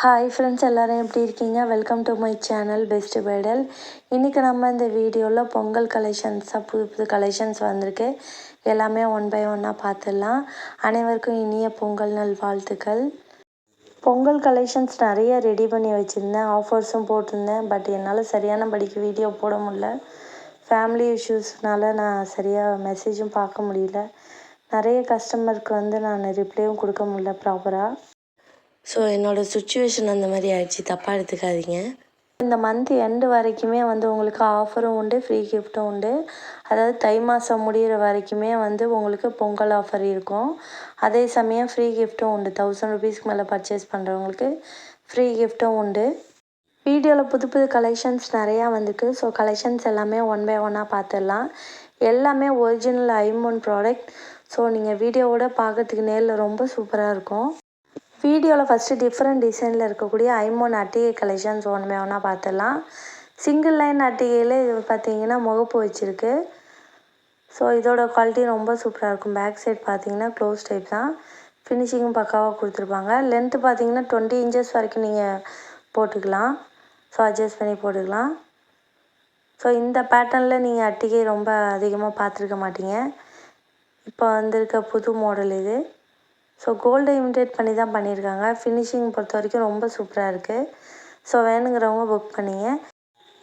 Hi friends எல்லோரும் எப்படி இருக்கீங்க? Welcome to my channel best pedal இன்றைக்கி நம்ம இந்த வீடியோவில் பொங்கல் கலெக்ஷன்ஸாக புது புது கலெக்ஷன்ஸ் வந்திருக்கு. எல்லாமே ஒன் பை ஒன்னாக பார்த்துடலாம் அனைவருக்கும் இனிய பொங்கல் நல் வாழ்த்துக்கள். பொங்கல் கலெக்ஷன்ஸ் நிறைய ரெடி பண்ணி வச்சுருந்தேன். ஆஃபர்ஸும் போட்டிருந்தேன். பட் என்னால் சரியான படிக்க வீடியோ போட முடில ஃபேமிலி இஷ்யூஸ்னால நான் சரியாக மெசேஜும் பார்க்க முடியல. நிறைய கஸ்டமருக்கு வந்து நான் ரிப்ளையும் கொடுக்க முடியல ப்ராப்பராக ஸோ என்னோடய சுச்சுவேஷன் அந்த மாதிரி ஆயிடுச்சு. தப்பாக எடுத்துக்காதீங்க. இந்த மந்த் எண்டு வரைக்குமே வந்து உங்களுக்கு ஆஃபரும் உண்டு ஃப்ரீ கிஃப்ட்டும் உண்டு. அதாவது தை மாதம் முடிகிற வரைக்குமே வந்து உங்களுக்கு பொங்கல் ஆஃபர் இருக்கும். அதே சமயம் ஃப்ரீ கிஃப்ட்டும் உண்டு. தௌசண்ட் ருபீஸ்க்கு மேலே பர்ச்சேஸ் பண்ணுறவங்களுக்கு ஃப்ரீ கிஃப்ட்டும் உண்டு. வீடியோவில் புது புது கலெக்ஷன்ஸ் நிறையா வந்திருக்கு. ஸோ கலெக்ஷன்ஸ் எல்லாமே ஒன் பை ஒன்னாக பார்த்துடலாம் எல்லாமே ஒரிஜினல் ஐமோன் ப்ராடக்ட் ஸோ நீங்கள் வீடியோவோட பார்க்கறதுக்கு நேரில் ரொம்ப சூப்பராக இருக்கும். வீடியோவில் ஃபஸ்ட்டு டிஃப்ரெண்ட் டிசைனில் இருக்கக்கூடிய ஐமோன் அட்டிகை கலெக்ஷன்ஸ் ஒன்றுமே ஒன்றா பார்த்துடலாம் சிங்கிள் லைன் அட்டிகையில் இது பார்த்தீங்கன்னா முகப்பு வச்சுருக்கு. ஸோ இதோட குவாலிட்டி ரொம்ப சூப்பராக இருக்கும். பேக் சைட் பார்த்தீங்கன்னா க்ளோஸ் டைப் தான். ஃபினிஷிங்கும் பக்காவாக கொடுத்துருப்பாங்க. லென்த்து பார்த்தீங்கன்னா டுவெண்ட்டி இன்ச்சஸ் வரைக்கும் நீங்கள் போட்டுக்கலாம். ஸோ அட்ஜஸ்ட் பண்ணி போட்டுக்கலாம். ஸோ இந்த பேட்டர்னில் நீங்கள் அட்டிகை ரொம்ப அதிகமாக பார்த்துருக்க மாட்டீங்க. இப்போ வந்திருக்க புது மாடல் இது. ஸோ கோல்டு இமிடேட் பண்ணி தான் பண்ணியிருக்காங்க. ஃபினிஷிங் பொறுத்த வரைக்கும் ரொம்ப சூப்பராக இருக்குது ஸோ வேணுங்கிறவங்க புக் பண்ணிங்க.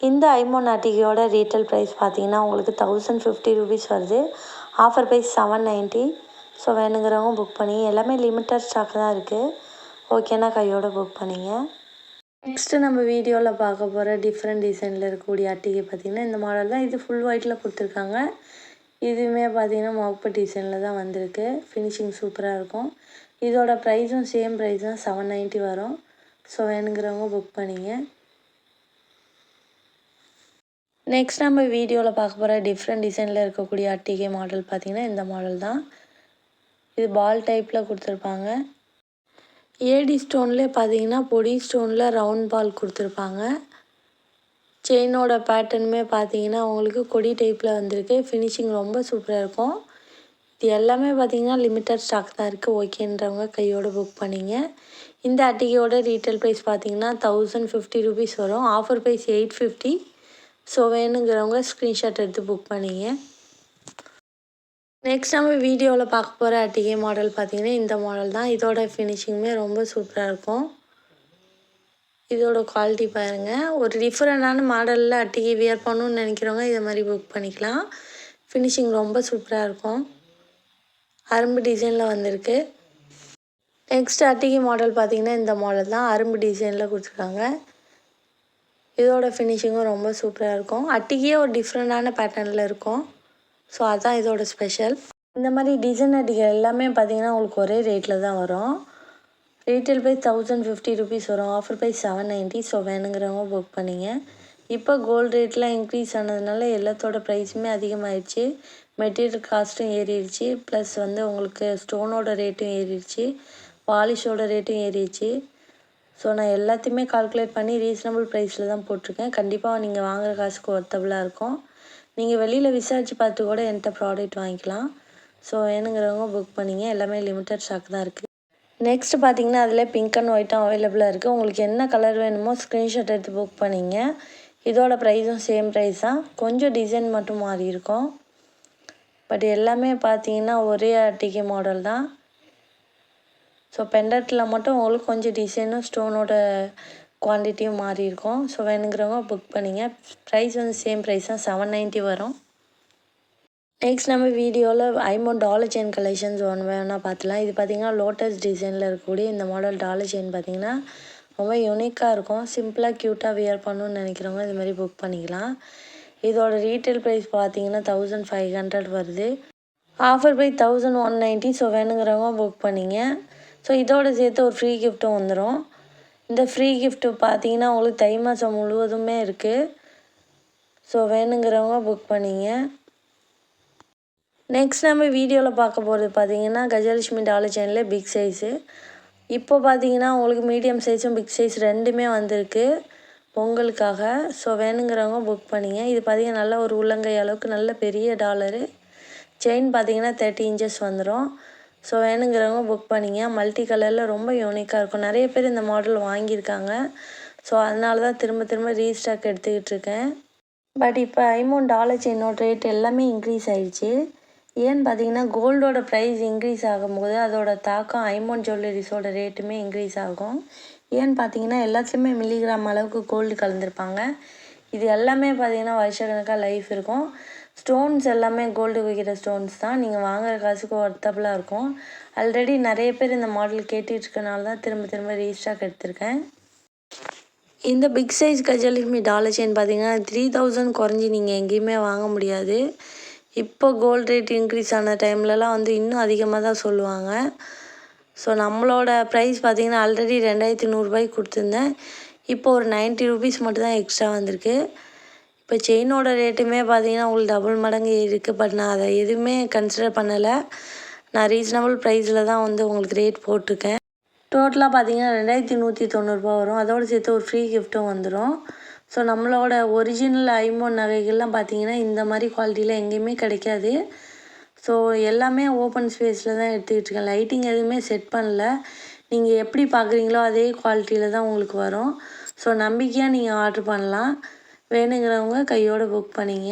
இந்த ஐமோன் அட்டிகையோட ரீட்டைல் ப்ரைஸ் பார்த்தீங்கன்னா உங்களுக்கு தௌசண்ட் ஃபிஃப்டி ருபீஸ் வருது. Offer price seven ninety so வேணுங்கிறவங்க புக் பண்ணி எல்லாமே லிமிட்டட் ஸ்டாக் தான் இருக்குது ஓகேனா கையோட புக் பண்ணிங்க. நெக்ஸ்ட்டு நம்ம வீடியோவில் பார்க்க போகிற டிஃப்ரெண்ட் டிசைனில் இருக்கக்கூடிய அட்டிகை பார்த்திங்கன்னா இந்த மாடல் தான். இது ஃபுல் ஒயிட்டில் கொடுத்துருக்காங்க. இதுவுமே பார்த்தீங்கன்னா மொப்பு டிசைனில் தான் வந்திருக்கு. ஃபினிஷிங் சூப்பராக இருக்கும். இதோட ப்ரைஸும் சேம் ப்ரைஸ் தான் செவன் நைன்ட்டி வரும். ஸோ வேணுங்கிறவங்க புக் பண்ணிங்க. நெக்ஸ்ட் நம்ம வீடியோவில் பார்க்க போகிற டிஃப்ரெண்ட் டிசைனில் இருக்கக்கூடிய அட்டிகே மாடல் பார்த்திங்கன்னா இந்த மாடல் தான். இது பால் டைப்பில் கொடுத்துருப்பாங்க. ஏடி ஸ்டோன்லேயே பார்த்தீங்கன்னா பொடி ஸ்டோனில் ரவுண்ட் பால் கொடுத்துருப்பாங்க. செயினோட பேட்டர்னுமே பார்த்தீங்கன்னா உங்களுக்கு கொடி டைப்பில் வந்திருக்கு. ஃபினிஷிங் ரொம்ப சூப்பராக இருக்கும். இது எல்லாமே பார்த்தீங்கன்னா லிமிட்டட் ஸ்டாக் தான் இருக்குது ஓகேன்றவங்க கையோடு புக் பண்ணிங்க. இந்த அட்டிகையோட ரீட்டைல் ப்ரைஸ் பார்த்தீங்கன்னா தௌசண்ட் ஃபிஃப்டி ருபீஸ் வரும். Offer price eight fifty so வேணுங்கிறவங்க ஸ்க்ரீன்ஷாட் எடுத்து புக் பண்ணிங்க. நெக்ஸ்ட் நம்ம வீடியோவில் பார்க்க போகிற அட்டிகை மாடல் பார்த்திங்கன்னா இந்த மாடல் தான். இதோட ஃபினிஷிங்குமே ரொம்ப சூப்பராக இருக்கும். இதோட குவாலிட்டி பாருங்கள் ஒரு டிஃப்ரெண்டான மாடலில் அட்டிக்கு வியர் பண்ணணுன்னு நினைக்கிறவங்க இதை மாதிரி புக் பண்ணிக்கலாம். ஃபினிஷிங் ரொம்ப சூப்பராக இருக்கும். அரும்பு டிசைனில் வந்திருக்கு. நெக்ஸ்ட் அட்டிக்கு மாடல் பார்த்திங்கன்னா இந்த மாடல் தான். அரும்பு டிசைனில் கொடுத்துருக்காங்க. இதோட ஃபினிஷிங்கும் ரொம்ப சூப்பராக இருக்கும். அட்டிக்கே ஒரு டிஃப்ரெண்டான பேட்டர்னில் இருக்கும். ஸோ அதுதான் இதோட ஸ்பெஷல் இந்த மாதிரி டிசைன் அட்டிகள் எல்லாமே பார்த்திங்கன்னா உங்களுக்கு ஒரே ரேட்டில் தான் வரும். Retail price thousand fifty rupees வரும். Offer price seven ninety so வேணுங்கிறவங்க புக் பண்ணிங்க. இப்போ கோல்டு ரேட்லாம் இன்க்ரீஸ் ஆனதுனால எல்லாத்தோட ப்ரைஸுமே அதிகமாகிடுச்சு மெட்டீரியல் காஸ்ட்டும் ஏறிடுச்சு. ப்ளஸ் வந்து உங்களுக்கு ஸ்டோனோட ரேட்டும் ஏறிடுச்சு. பாலிஷோட ரேட்டும் ஏறிடுச்சு. ஸோ நான் எல்லாத்தையுமே கால்குலேட் பண்ணி ரீசனபிள் ப்ரைஸில் தான் போட்டிருக்கேன். கண்டிப்பாக நீங்கள் வாங்குகிற காசுக்கு ஒர்த்தபுளாக இருக்கும். நீங்கள் வெளியில் விசாரித்து பார்த்து கூட என்கிட்ட ப்ராடக்ட் வாங்கிக்கலாம். ஸோ வேணுங்கிறவங்க புக் பண்ணிங்க. எல்லாமே லிமிட்டட் ஸ்டாக் தான் இருக்குது நெக்ஸ்ட் பார்த்தீங்கன்னா அதில் பிங்க் அண்ட் ஒயிட்டும் அவைலபிளாக இருக்குது உங்களுக்கு என்ன கலர் வேணுமோ ஸ்க்ரீன்ஷாட் எடுத்து புக் பண்ணிங்க. இதோட ப்ரைஸும் சேம் ப்ரைஸ் தான். கொஞ்சம் டிசைன் மட்டும் மாறி இருக்கும். பட் எல்லாமே பார்த்தீங்கன்னா ஒரே டிகே மாடல் தான். ஸோ பெண்டட்டில் மட்டும் உங்களுக்கு கொஞ்சம் டிசைனும் ஸ்டோனோட குவான்டிட்டியும் மாறி இருக்கும். ஸோ வேணுங்கிறவங்க புக் பண்ணிங்க. ப்ரைஸ் வந்து சேம் ப்ரைஸ் தான். செவன் நைன்ட்டி வரும். நெக்ஸ்ட் நம்ம வீடியோவில் ஐமோன் டாலர் செயின் கலெக்ஷன்ஸ் ஒன்று வேணால் பார்த்துலாம். இது பார்த்திங்கன்னா லோட்டஸ் டிசைனில் இருக்கக்கூடிய இந்த மாடல் டாலர் செயின் பார்த்திங்கன்னா ரொம்ப யூனிக்காக இருக்கும். சிம்பிளாக க்யூட்டாக வியர் பண்ணணும்னு நினைக்கிறவங்க இது மாதிரி புக் பண்ணிக்கலாம். இதோட ரீட்டைல் ப்ரைஸ் பார்த்தீங்கன்னா தௌசண்ட் ஃபைவ் ஹண்ட்ரட் வருது. Offer price thousand one ninety so வேணுங்கிறவங்க புக் பண்ணிங்க. ஸோ இதோட சேர்த்து ஒரு ஃப்ரீ கிஃப்ட்டும் வந்துடும் இந்த ஃப்ரீ கிஃப்ட்டு பார்த்தீங்கன்னா உங்களுக்கு தை மாதம் முழுவதுமே இருக்குது ஸோ வேணுங்கிறவங்க புக் பண்ணிங்க. நெக்ஸ்ட் நம்ம வீடியோவில் பார்க்க போகிறது பார்த்தீங்கன்னா கஜலட்சுமி டாலர் சேனலில் பிக் சைஸு இப்போ பார்த்தீங்கன்னா உங்களுக்கு மீடியம் சைஸும் பிக் சைஸ் ரெண்டுமே வந்திருக்கு. பொங்கலுக்காக ஸோ வேணுங்கிறவங்க புக் பண்ணிங்க. இது பார்த்திங்கன்னா நல்ல ஒரு உள்ளங்கை அளவுக்கு நல்ல பெரிய டாலரு. செயின் பார்த்திங்கன்னா தேர்ட்டி இன்ச்சஸ் வந்துடும் ஸோ வேணுங்கிறவங்க புக் பண்ணிங்க. மல்டி கலரில் ரொம்ப யூனிக்காக இருக்கும். நிறைய பேர் இந்த மாடல் வாங்கியிருக்காங்க. ஸோ அதனால தான் திரும்ப திரும்ப ரீஸ்டாக் எடுத்துக்கிட்டு இருக்கேன். பட் இப்போ ஐமோன் டாலர் செயினோட ரேட் எல்லாமே இன்க்ரீஸ் ஆயிடுச்சு. ஏன்னு பார்த்தீங்கன்னா கோல்டோட ப்ரைஸ் இன்க்ரீஸ் ஆகும்போது அதோட தாக்கம் ஐமோன் ஜுவல்லரிஸோட ரேட்டுமே இன்க்ரீஸ் ஆகும். ஏன்னு பார்த்தீங்கன்னா எல்லாத்துலேயுமே மில்லிகிராம் அளவுக்கு கோல்டு கலந்துருப்பாங்க. இது எல்லாமே பார்த்தீங்கன்னா வருஷக்கணக்காக லைஃப் இருக்கும். ஸ்டோன்ஸ் எல்லாமே கோல்டு வைக்கிற ஸ்டோன்ஸ் தான். நீங்கள் வாங்குற காசுக்கு ஒர்த்தபுளாக இருக்கும். ஆல்ரெடி நிறைய பேர் இந்த மாடல் கேட்டுட்டு இருக்கனால தான் திரும்ப திரும்ப ரீஸ்டாக் எடுத்திருக்கேன். இந்த big size Gajalakshmi dollar chain பார்த்தீங்கன்னா த்ரீ தௌசண்ட் குறைஞ்சி நீங்கள் எங்கேயுமே வாங்க முடியாது. இப்போ கோல்ட் ரேட் இன்க்ரீஸ் ஆன டைம்லலாம் வந்து இன்னும் அதிகமாக தான் சொல்லுவாங்க. ஸோ நம்மளோட ப்ரைஸ் பார்த்திங்கன்னா ஆல்ரெடி ரெண்டாயிரத்தி நூறுரூபாய்க்கு கொடுத்துருந்தேன். இப்போ ஒரு நைன்ட்டி ருபீஸ் மட்டும் தான் எக்ஸ்ட்ரா வந்திருக்கு. இப்போ செயினோட ரேட்டுமே பார்த்தீங்கன்னா உங்களுக்கு டபுள் மடங்கு இருக்குது பட் நான் அதை எதுவுமே கன்சிடர் பண்ணலை. நான் ரீசனபிள் ப்ரைஸில் தான் வந்து உங்களுக்கு ரேட் போட்டிருக்கேன். டோட்டலாக பார்த்தீங்கன்னா ரெண்டாயிரத்தி நூற்றி தொண்ணூறுரூபா வரும். அதோடு சேர்த்து ஒரு ஃப்ரீ கிஃப்ட்டும் வந்துடும் ஸோ நம்மளோட ஒரிஜினல் ஐமோன் நகைகள்லாம் பார்த்தீங்கன்னா இந்த மாதிரி குவாலிட்டியில் எங்கேயுமே கிடைக்காது. ஸோ எல்லாமே ஓப்பன் ஸ்பேஸில் தான் எடுத்துக்கிட்டு இருக்கேன். லைட்டிங் எதுவுமே செட் பண்ணல. நீங்கள் எப்படி பார்க்குறீங்களோ அதே குவாலிட்டியில் தான் உங்களுக்கு வரும். ஸோ நம்பிக்கையாக நீங்கள் ஆர்டர் பண்ணலாம். வேணுங்கிறவங்க கையோடு புக் பண்ணிங்க.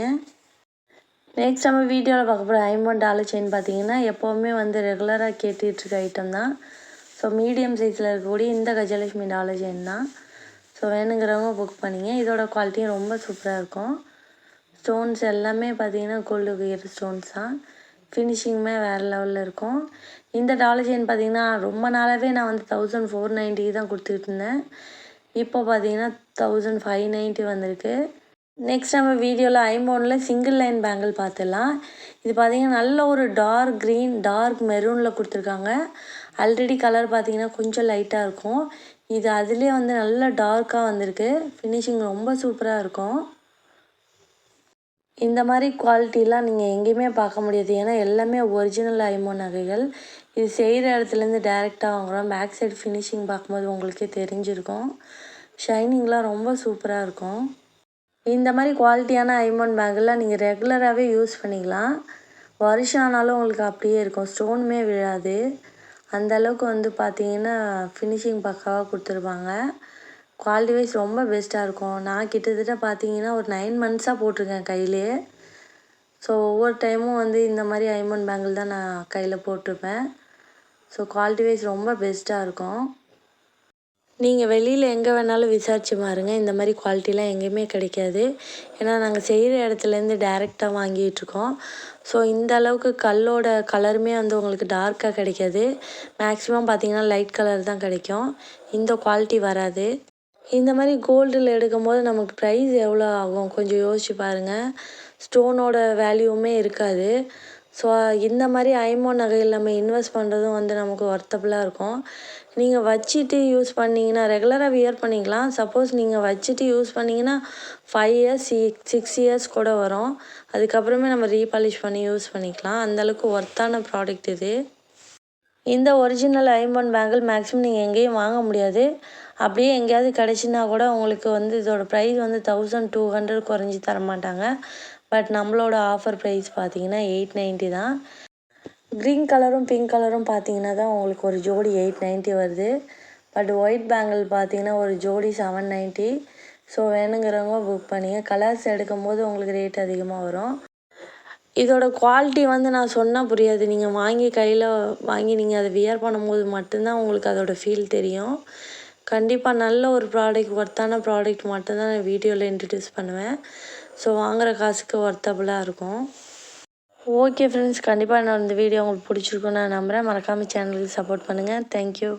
நெக்ஸ்ட் நம்ம வீடியோவில் பார்க்க போகிற ஐமோன் டாலர் செயின் பார்த்தீங்கன்னா எப்போவுமே வந்து ரெகுலராக கேட்டுட்ருக்க ஐட்டம் தான். ஸோ மீடியம் சைஸில் இருக்கக்கூடிய இந்த கஜலட்சுமி டாலர் செயின் தான். ஸோ வேணுங்கிறவங்க புக் பண்ணிங்க. இதோட குவாலிட்டியும் ரொம்ப சூப்பராக இருக்கும். ஸ்டோன்ஸ் எல்லாமே பார்த்தீங்கன்னா கோல்டு உயர் ஸ்டோன்ஸ் தான் ஃபினிஷிங்குமே வேறு லெவலில் இருக்கும். இந்த டாலர் செயின் பார்த்தீங்கன்னா ரொம்ப நாளாகவே நான் வந்து தௌசண்ட் ஃபோர் நைன்ட்டி தான் கொடுத்துட்டு இருந்தேன். இப்போ பார்த்தீங்கன்னா தௌசண்ட் ஃபைவ் நைன்ட்டி வந்திருக்கு. நெக்ஸ்ட் நம்ம வீடியோவில் ஐமோனில் சிங்கிள் லைன் பேங்கிள் பார்த்துடலாம். இது பார்த்திங்கன்னா நல்ல ஒரு டார்க் க்ரீன் டார்க் மெரூனில் கொடுத்துருக்காங்க. ஆல்ரெடி கலர் பார்த்திங்கன்னா கொஞ்சம் லைட்டாக இருக்கும். இது அதுலேயே வந்து நல்ல டார்க்காக வந்திருக்கு. ஃபினிஷிங் ரொம்ப சூப்பராக இருக்கும். இந்த மாதிரி குவாலிட்டிலாம் நீங்கள் எங்கேயுமே பார்க்க முடியாது. ஏன்னா எல்லாமே ஒரிஜினல் ஐமோ நகைகள். இது செய்கிற இடத்துலேருந்து டேரெக்டாக வாங்குகிறோம் பேக் சைடு ஃபினிஷிங் பார்க்கும்போது உங்களுக்கே தெரிஞ்சிருக்கும். ஷைனிங்லாம் ரொம்ப சூப்பராக இருக்கும். இந்த மாதிரி குவாலிட்டியான ஐமோன் பேக்கெல்லாம் நீங்கள் ரெகுலராகவே யூஸ் பண்ணிக்கலாம். வருஷம் ஆனாலும் உங்களுக்கு அப்படியே இருக்கும். ஸ்டோனுமே விழாது. அந்த அளவுக்கு வந்து பார்த்தீங்கன்னா ஃபினிஷிங் பக்காவாக கொடுத்துருப்பாங்க. குவாலிட்டி வைஸ் ரொம்ப பெஸ்ட்டாக இருக்கும். நான் கிட்டத்தட்ட பார்த்தீங்கன்னா ஒரு நைன் மந்த்ஸாக போட்டிருக்கேன் கையிலே. ஸோ ஒவ்வொரு டைமும் வந்து இந்த மாதிரி ஐமண்ட் பேங்கிள் தான் நான் கையில் போட்டிருப்பேன். ஸோ குவாலிட்டி வைஸ் ரொம்ப பெஸ்ட்டாக இருக்கும். நீங்கள் வெளியில் எங்கே வேணாலும் விசாரிச்சு பாருங்கள் இந்த மாதிரி குவாலிட்டிலாம் எங்கேயுமே கிடைக்காது. ஏன்னா நாங்கள் செய்கிற இடத்துலேருந்து டேரெக்டாக வாங்கிட்டுருக்கோம் ஸோ இந்த அளவுக்கு கல்லோட கலருமே வந்து உங்களுக்கு டார்க்காக கிடைக்காது. மேக்ஸிமம் பார்த்திங்கன்னா லைட் கலர் தான் கிடைக்கும். இந்த குவாலிட்டி வராது. இந்த மாதிரி கோல்டில் எடுக்கும்போது நமக்கு ப்ரைஸ் எவ்வளோ ஆகும்? கொஞ்சம் யோசிச்சு பாருங்கள் ஸ்டோனோட வேல்யூவுமே இருக்காது. ஸோ இந்த மாதிரி ஐமோன் நகையில் நம்ம இன்வெஸ்ட் பண்ணுறதும் வந்து நமக்கு ஒர்த்தபுளாக இருக்கும். நீங்கள் வச்சுட்டு யூஸ் பண்ணிங்கன்னா ரெகுலராக வியர் பண்ணிக்கலாம். சப்போஸ் நீங்கள் வச்சுட்டு யூஸ் பண்ணிங்கன்னா five years six six years கூட வரும். அதுக்கப்புறமே நம்ம ரீபாலிஷ் பண்ணி யூஸ் பண்ணிக்கலாம். அந்தளவுக்கு ஒர்த்தான ப்ராடக்ட் இது. இந்த ஒரிஜினல் ஐம்பன் பேங்கிள் மேக்ஸிமம் நீங்கள் எங்கேயும் வாங்க முடியாது. அப்படியே எங்கேயாவது கிடச்சின்னா கூட உங்களுக்கு வந்து இதோட ப்ரைஸ் வந்து தௌசண்ட் டூ ஹண்ட்ரட் குறைஞ்சி தர மாட்டாங்க பட் நம்மளோட ஆஃபர் ப்ரைஸ் பார்த்தீங்கன்னா எயிட் நைன்ட்டி தான். க்ரீன் கலரும் பிங்க் கலரும் பார்த்தீங்கன்னா தான் உங்களுக்கு ஒரு ஜோடி எயிட் நைன்ட்டி வருது. பட் ஒயிட் பேங்கிள் பார்த்தீங்கன்னா ஒரு ஜோடி செவன் நைன்ட்டி ஸோ வேணுங்கிறவங்க புக் பண்ணிங்க. கலர்ஸ் எடுக்கும் போது உங்களுக்கு ரேட் அதிகமாக வரும். இதோட குவாலிட்டி வந்து நான் சொன்னால் புரியாது. நீங்கள் வாங்கி கையில் வாங்கி நீங்கள் அதை வியர் பண்ணும்போது மட்டும்தான் உங்களுக்கு அதோட ஃபீல் தெரியும். கண்டிப்பாக நல்ல ஒரு ப்ராடக்ட் ஒர்த்தான ப்ராடக்ட் மட்டும்தான் நான் வீடியோவில் இன்ட்ரடியூஸ் பண்ணுவேன். ஸோ வாங்குகிற காசுக்கு ஒர்த்தபுளாக இருக்கும். ஓகே ஃப்ரெண்ட்ஸ் கண்டிப்பாக நான் இந்த வீடியோ உங்களுக்கு பிடிச்சிருக்குன்னு நான் நம்புகிறேன் மறக்காமல் சேனலுக்கு சப்போர்ட் பண்ணுங்கள் தேங்க்யூ